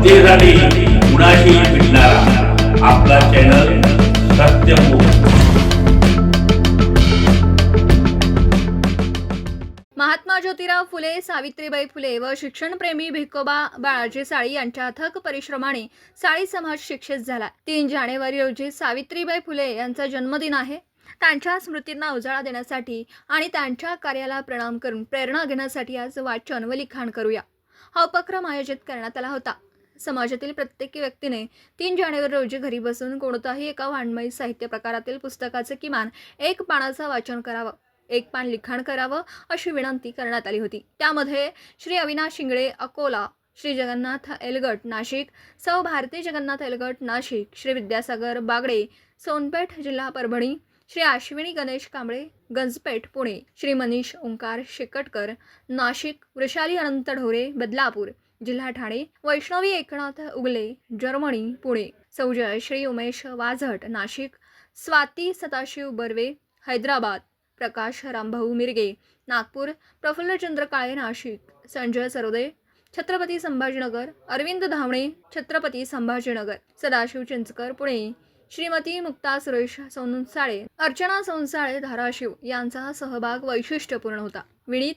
जनतेसाठी कुणाशी भेटणारा आपला चॅनल सत्यमुख महात्मा ज्योतिराव फुले सावित्रीबाई फुले व शिक्षणप्रेमी भिकोबा बाळाजी साळी यांच्या अथक परिश्रमाने साळी समाज शिक्षित झाला. तीन जानेवारी रोजी सावित्रीबाई फुले यांचा जन्मदिन आहे. त्यांच्या स्मृतींना उजाळा देण्यासाठी आणि त्यांच्या कार्याला प्रणाम करून प्रेरणा घेण्यासाठी आज वाचन व लिखाण करूया. हा उपक्रम आयोजित करण्यात आला होता. समाजातील प्रत्येक व्यक्तीने तीन जानेवारी रोजी घरी बसून कोणताही एका वाङ्मयी साहित्य प्रकारातील पुस्तकाचं किमान एक पानाचं वाचन करावं एक पान लिखाण करावं अशी विनंती करण्यात आली होती. त्यामध्ये श्री अविनाश शिंगळे अकोला श्री जगन्नाथ एलगट नाशिक सौ भारती जगन्नाथ एलगट नाशिक श्री विद्यासागर बागडे सोनपेठ जिल्हा परभणी श्री आश्विनी गणेश कांबळे गंजपेठ पुणे श्री मनीष ओंकार शेकटकर नाशिक वृषाली अनंत ढोरे बदलापूर जिल्हा ठाणे वैष्णवी एकनाथ उगले जर्मनी पुणे. सौजय श्री उमेश वाझट नाशिक. स्वाती सदाशिव बर्वे हैदराबाद. प्रकाश रामभाऊ मिरगे नागपूर. प्रफुल्लचंद्र काळे नाशिक. संजय सरोदे छत्रपती संभाजीनगर. अरविंद धावणे छत्रपती संभाजीनगर. सदाशिव चिंचकर पुणे. श्रीमती मुक्ता सुरेश सोनसाळे अर्चना सोनसाळे धाराशिव यांचा सहभाग वैशिष्ट्यपूर्ण होता. विनीत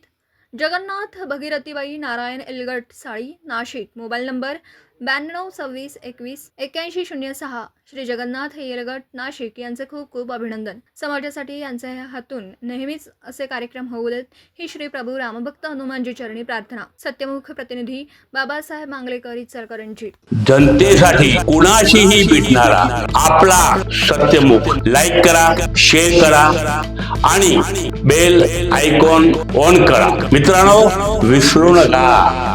जगन्नाथ भगीरथीबाई नारायण एलगट साळी नाशिक. मोबाईल नंबर ब्याण्णव सव्वीस एकवीस एक्याऐंशी शून्य सहा. श्री जगन्नाथ येलगट नाशिक यांचे खूप खूप अभिनंदन. समाजासाठी यांच्या हातून नेहमीच असे कार्यक्रम होऊ देत ही श्री प्रभू रामभक्त हनुमानजी चरणी प्रार्थना. सत्यमुख प्रतिनिधी बाबासाहेब मांगलेकर इचलकर जनतेसाठी कुणाशीही भेटणारा आपला सत्यमुख लाईक करा शेअर करा आणि बेल आयकॉन ऑन करा. मित्रांनो विसरू नका.